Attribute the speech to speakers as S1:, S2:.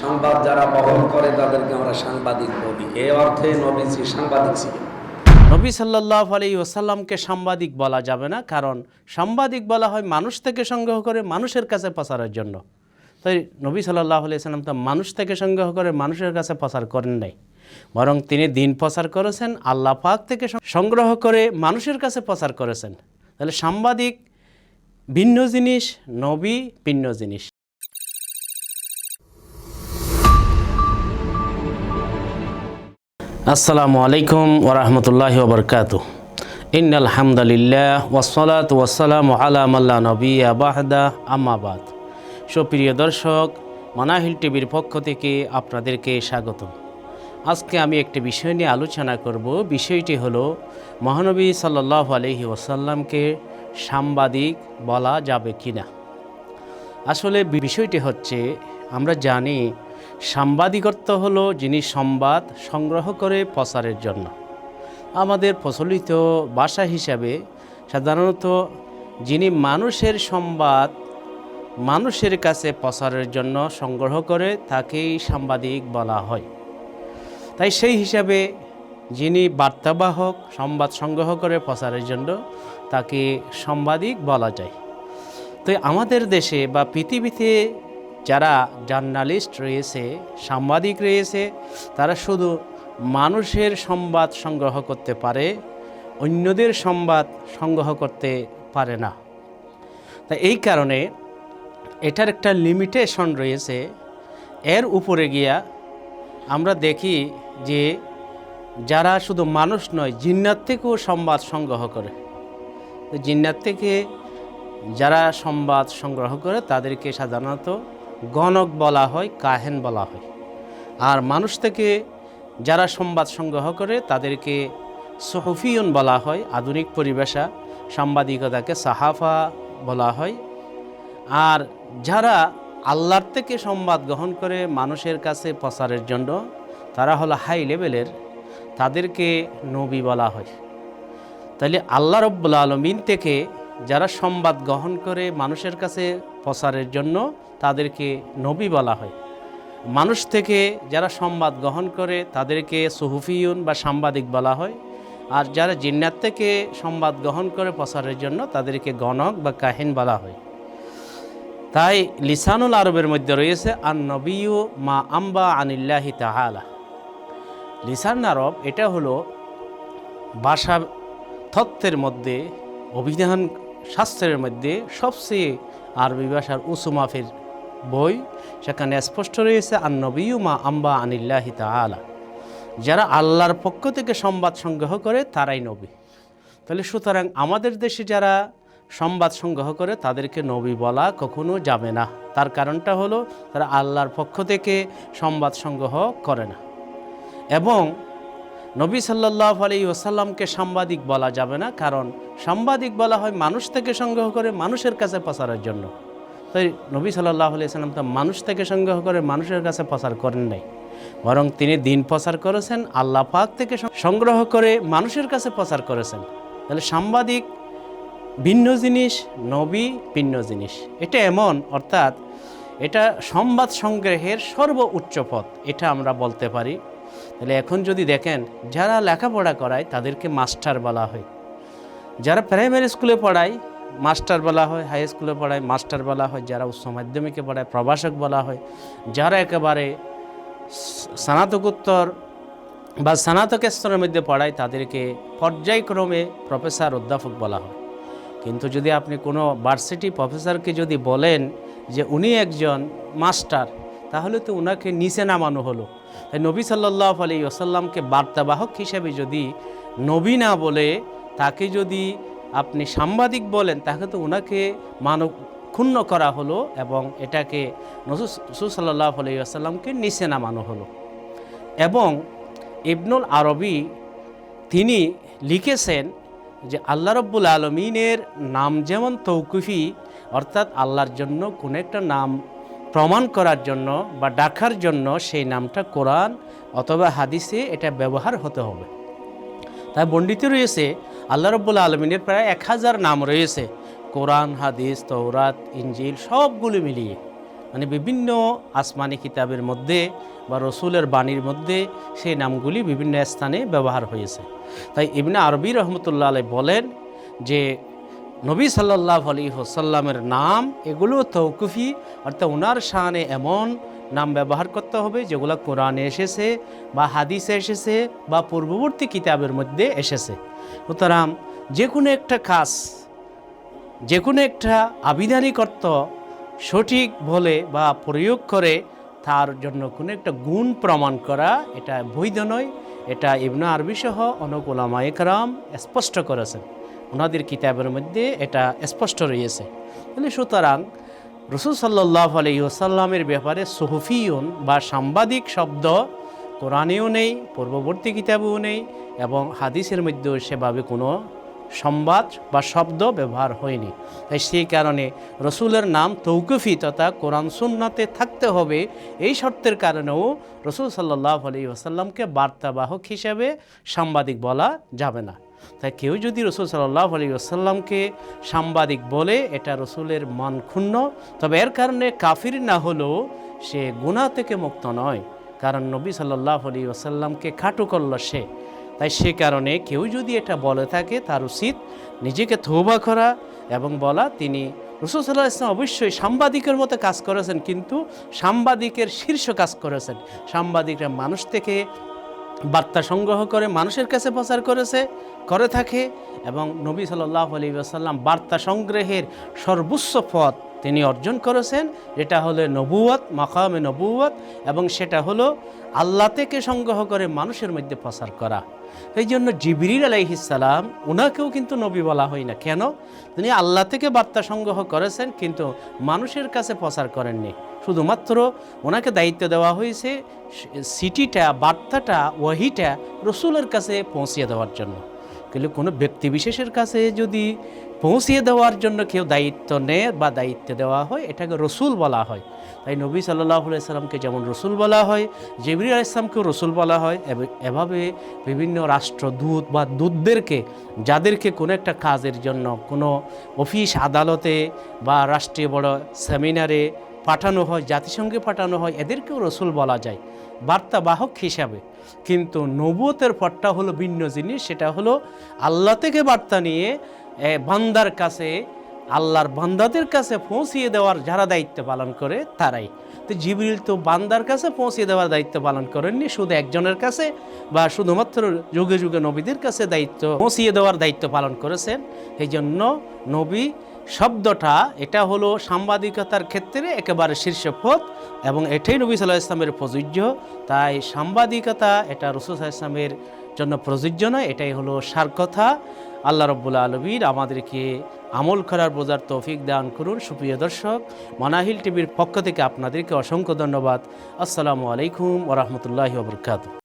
S1: সংবাদ যারা বহন করে, তাদেরকে আমরা সাংবাদিক বলি। এ অর্থে নবীজি সাংবাদিক ছিলেন।
S2: নবী সাল্লাহ আলী ওসাল্লামকে সাংবাদিক বলা যাবে না, কারণ সাংবাদিক বলা হয় মানুষ থেকে সংগ্রহ করে মানুষের কাছে প্রচারের জন্য। তাই নবী সাল্লাহ আলি সাল্লাম তো মানুষ থেকে সংগ্রহ করে মানুষের কাছে প্রচার করেন নাই। বরং তিনি দিন প্রচার করেছেন, আল্লাহ পাক থেকে সংগ্রহ করে মানুষের কাছে প্রচার করেছেন। তাহলে সাংবাদিক ভিন্ন জিনিস, নবী ভিন্ন জিনিস। আসসালামু আলাইকুম ওরহমতুল্লাহ ওবরকাত ইন্নাল হামদালিল্লাহ ওসলাত ওয়াসালাম আলা মাল্লা নবী আবাহদা আম্মাবাদ সুপ্রিয় দর্শক, মানাহিল টিভির পক্ষ থেকে আপনাদেরকে স্বাগত আজকে আমি একটি বিষয় নিয়ে আলোচনা করব। বিষয়টি হলো, মহানবী সাল্লাহ আলহি ওসাল্লামকে সাংবাদিক বলা যাবে কি না আসলে বিষয়টি হচ্ছে, আমরা জানি সাংবাদিকত্ব হলো যিনি সংবাদ সংগ্রহ করে প্রচারের জন্য। আমাদের প্রচলিত ভাষা হিসাবে সাধারণত যিনি মানুষের সংবাদ মানুষের কাছে প্রচারের জন্য সংগ্রহ করে, তাকেই সাংবাদিক বলা হয়। তাই সেই হিসাবে যিনি বার্তাবাহক সংবাদ সংগ্রহ করে প্রচারের জন্য তাকে সাংবাদিক বলা যায়। তো আমাদের দেশে বা পৃথিবীতে যারা জার্নালিস্ট রয়েছে, সাংবাদিক রয়েছে, তারা শুধু মানুষের সংবাদ সংগ্রহ করতে পারে, অন্যদের সংবাদ সংগ্রহ করতে পারে না। তা এই কারণে এটার একটা লিমিটেশন রয়েছে। এর উপরে গিয়া আমরা দেখি যে যারা শুধু মানুষ নয়, জিন্নাত থেকেও সংবাদ সংগ্রহ করে। তো জিন্নাত থেকে যারা সংবাদ সংগ্রহ করে, তাদেরকে সাধারণত গণক বলা হয়, কাহেন বলা হয়। আর মানুষ থেকে যারা সংবাদ সংগ্রহ করে, তাদেরকে সহফিয়ন বলা হয়, আধুনিক পরিবেশা সাংবাদিকতাকে সাহাফা বলা হয়। আর যারা আল্লাহর থেকে সংবাদ গ্রহণ করে, মানুষের কাছে প্রচারের জন্য, তারা হলো হাই লেভেলের, তাদেরকে নবী বলা হয়। তাহলে আল্লাহ রব্বুল আলমিন থেকে যারা সংবাদ গ্রহণ করে মানুষের কাছে প্রচারের জন্য তাদেরকে নবী বলা হয়। মানুষ থেকে যারা সংবাদ গ্রহণ করে তাদেরকে সুহুফিউন বা সাংবাদিক বলা হয়। আর যারা জিন্নাত থেকে সংবাদ গ্রহণ করে প্রচারের জন্য তাদেরকে গণক বা কাহিন বলা হয়। তাই লিসানুল আরবের মধ্যে রয়েছে, আন নবীয় মা আম্বা আনিল্লাহি তাহালা লিসান আরব এটা হলো ভাষা তত্ত্বের মধ্যে অভিধান শাস্ত্রের মধ্যে সবচেয়ে আরবি ভাষার উঁচু মাফের বই, সেখানে স্পষ্ট রয়েছে আর আম্বা আনিল্লাহি তালা যারা আল্লাহর পক্ষ থেকে সংবাদ সংগ্রহ করে, তারাই নবী। তাহলে সুতরাং আমাদের দেশে যারা সংবাদ সংগ্রহ করে, তাদেরকে নবী বলা কখনো যাবে না। তার কারণটা হলো, তারা আল্লাহর পক্ষ থেকে সংবাদ সংগ্রহ করে না। এবং নবী সাল্লাহ আলী ওসাল্লামকে সাংবাদিক বলা যাবে না, কারণ সাংবাদিক বলা হয় মানুষ থেকে সংগ্রহ করে মানুষের কাছে প্রচারের জন্য। তাই নবী সাল্লাহ আলি সাল্লাম তো মানুষ থেকে সংগ্রহ করে মানুষের কাছে প্রচার করেন নাই। বরং তিনি দিন প্রচার করেছেন, আল্লাহ পাক থেকে সংগ্রহ করে মানুষের কাছে প্রচার করেছেন। তাহলে সাংবাদিক ভিন্ন জিনিস, নবী ভিন্ন জিনিস। এটা এমন, অর্থাৎ এটা সংবাদ সংগ্রহের সর্ব উচ্চ পথ, এটা আমরা বলতে পারি। তাহলে এখন যদি দেখেন, যারা লেখাপড়া করায় তাদেরকে মাস্টার বলা হয়। যারা প্রাইমারি স্কুলে পড়ায়, মাস্টার বলা হয়, হাই স্কুলে পড়ায়, মাস্টার বলা হয়। যারা উচ্চ মাধ্যমিকে পড়ায়, প্রভাষক বলা হয়। যারা একেবারে স্নাতকোত্তর বা স্নাতক স্তরের মধ্যে পড়ায়, তাদেরকে পর্যায়ক্রমে প্রফেসর অধ্যাপক বলা হয়। কিন্তু যদি আপনি কোনো ভার্সিটি প্রফেসরকে যদি বলেন যে উনি একজন মাস্টার, তাহলে তো ওনাকে নিচে নামানো হলো। তাই নবী সাল্লাহ আলী ওসাল্লামকে বার্তাবাহক হিসেবে যদি নবী না বলে, তাকে যদি আপনি সাংবাদিক বলেন, তাকে তো ওনাকে মানব ক্ষুণ্ণ করা হলো এবং এটাকে নসুল সাল্লাহ আলী আসাল্লামকে নিচে নামানো হলো। এবং ইবনুল আরবি তিনি লিখেছেন যে, আল্লাহ রব্বুল আলমিনের নাম যেমন তৌকুফি, অর্থাৎ আল্লাহর জন্য কোনো একটা নাম প্রমাণ করার জন্য বা ডাকার জন্য সেই নামটা কোরআন অথবা হাদিসে এটা ব্যবহার হতে হবে। তাই বন্ডিত রয়েছে, আল্লাহ রব্বুল আলমিনের প্রায় এক হাজার নাম রয়েছে, কোরআন, হাদিস তৌরাত ইঞ্জিল সবগুলো মিলিয়ে। মানে বিভিন্ন আসমানি কিতাবের মধ্যে বা রসুলের বাণীর মধ্যে সেই নামগুলি বিভিন্ন স্থানে ব্যবহার হয়েছে। তাই ইবনে আরবি রহমতুল্লাহ আলাই বলেন যে নবী সাল্লাহ আলী হোসাল্লামের নাম, এগুলো তৌকুফি অর্থাৎ ওনার শানে এমন নাম ব্যবহার করতে হবে যেগুলো কোরআনে এসেছে বা হাদিসে এসেছে বা পূর্ববর্তী কিতাবের মধ্যে এসেছে। সুতরাং যে কোনো একটা কাজ যে কোনো একটা আবিধানিক অর্থ সঠিক বলে বা প্রয়োগ করে তার জন্য কোনো একটা গুণ প্রমাণ করা, এটা বৈধ নয়। এটা ইবনা আরবি সহ অনেক স্পষ্ট করেছেন। ওনাদের কিতাবের মধ্যে এটা স্পষ্ট রয়েছে। তাহলে সুতরাং রসুল সাল্লাহ আলহিহসাল্লামের ব্যাপারে সহফিউন বা সাংবাদিক শব্দ কোরআনেও নেই, পূর্ববর্তী কিতাবেও নেই এবং হাদিসের মধ্যেও সেভাবে কোনো সংবাদ বা শব্দ ব্যবহার হয়নি। তাই সেই কারণে রসুলের নাম তৌকুফি তথা কোরআন সুন্নাতে থাকতে হবে। এই শর্তের কারণেও রসুল সাল্লাহ আলী আসাল্লামকে বার্তাবাহক হিসেবে সাংবাদিক বলা যাবে না। তাই কেউ যদি রসুল সাল্লাহ আলী আসাল্লামকে সাংবাদিক বলে এটা রসুলের মান ক্ষুণ্ণ তবে এর কারণে কাফির না হলেও সে গুণা থেকে মুক্ত নয়। কারণ নবী সাল্লাহ আলী আসাল্লামকে খাটু করল সে। তাই সে কারণে কেউ যদি এটা বলে থাকে, তার উচিত নিজেকে থৌবা করা এবং বলা। তিনি রসুল সাল্লাহ ইসলাম অবশ্যই সাংবাদিকের মতো কাজ করেছেন, কিন্তু সাংবাদিকের শীর্ষ কাজ করেছেন। সাংবাদিকরা মানুষ থেকে বার্তা সংগ্রহ করে, মানুষের কাছে প্রচার করেছে, করে থাকে এবং নবী সাল্লাহ আলী আসাল্লাম বার্তা সংগ্রহের সর্বোচ্চ পথ তিনি অর্জন করেছেন, এটা হলো নবুয়ত মাকামে নবুয়ত এবং সেটা হলো আল্লাহ থেকে সংগ্রহ করে মানুষের মধ্যে প্রচার করা। এই জন্য জিবরির আলাইহিসাল্লাম ওনাকেও কিন্তু নবী বলা হয় না। কেন? তিনি আল্লাহ থেকে বার্তা সংগ্রহ করেছেন, কিন্তু মানুষের কাছে প্রচার করেননি। শুধুমাত্র ওনাকে দায়িত্ব দেওয়া হয়েছে সিটিটা, বার্তাটা, ওয়াহিটা, রসুলের কাছে পৌঁছিয়ে দেওয়ার জন্য। কিন্তু কোনো ব্যক্তি বিশেষের কাছে যদি পৌঁছিয়ে দেওয়ার জন্য কেউ দায়িত্ব নেয় বা দায়িত্ব দেওয়া হয়, এটাকে রসুল বলা হয়। তাই নবী সাল্লাহ সাল্লামকে যেমন রসুল বলা হয় জেবরি ইসলামকেও রসুল বলা হয়। এভাবে বিভিন্ন রাষ্ট্রদূত বা দূতদেরকে, যাদেরকে কোনো একটা কাজের জন্য, কোনো অফিস আদালতে বা রাষ্ট্রীয় বড় সেমিনারে পাঠানো হয়, জাতিসংঘে পাঠানো হয়, এদেরকেও রসুল বলা যায়। বার্তাবাহক হিসাবে। কিন্তু নবুয়তের পরটা হলো ভিন্ন জিনিস, সেটা হলো আল্লাহ থেকে বার্তা নিয়ে বান্দার কাছে, আল্লাহর বান্দাদের কাছে পৌঁছিয়ে দেওয়ার যারা দায়িত্ব পালন করে, তারাই। তো জিবরিল তো বান্দার কাছে পৌঁছিয়ে দেওয়ার দায়িত্ব পালন করেননি, শুধু একজনের কাছে বা শুধুমাত্র যুগে যুগে নবীদের কাছে দায়িত্ব পৌঁছিয়ে দেওয়ার দায়িত্ব পালন করেছেন। এই জন্য নবী শব্দটা, এটা হলো সাংবাদিকতার ক্ষেত্রে একেবারে শীর্ষ পথ এবং এটাই নবী সাল্লাহ ইসলামের প্রযোজ্য। তাই সাংবাদিকতা এটা রসুল ইসলামের জন্য প্রযোজ্য নয়, এটাই হলো সার কথা। আল্লাহ রব্বুল আলমীর আমাদেরকে আমল করার বোঝার তৌফিক দান করুন। সুপ্রিয় দর্শক, মানাহিল টিভির পক্ষ থেকে আপনাদেরকে অসংখ্য ধন্যবাদ। আসসালামু আলাইকুম ওরহমতুল্লাহি ওবরকাত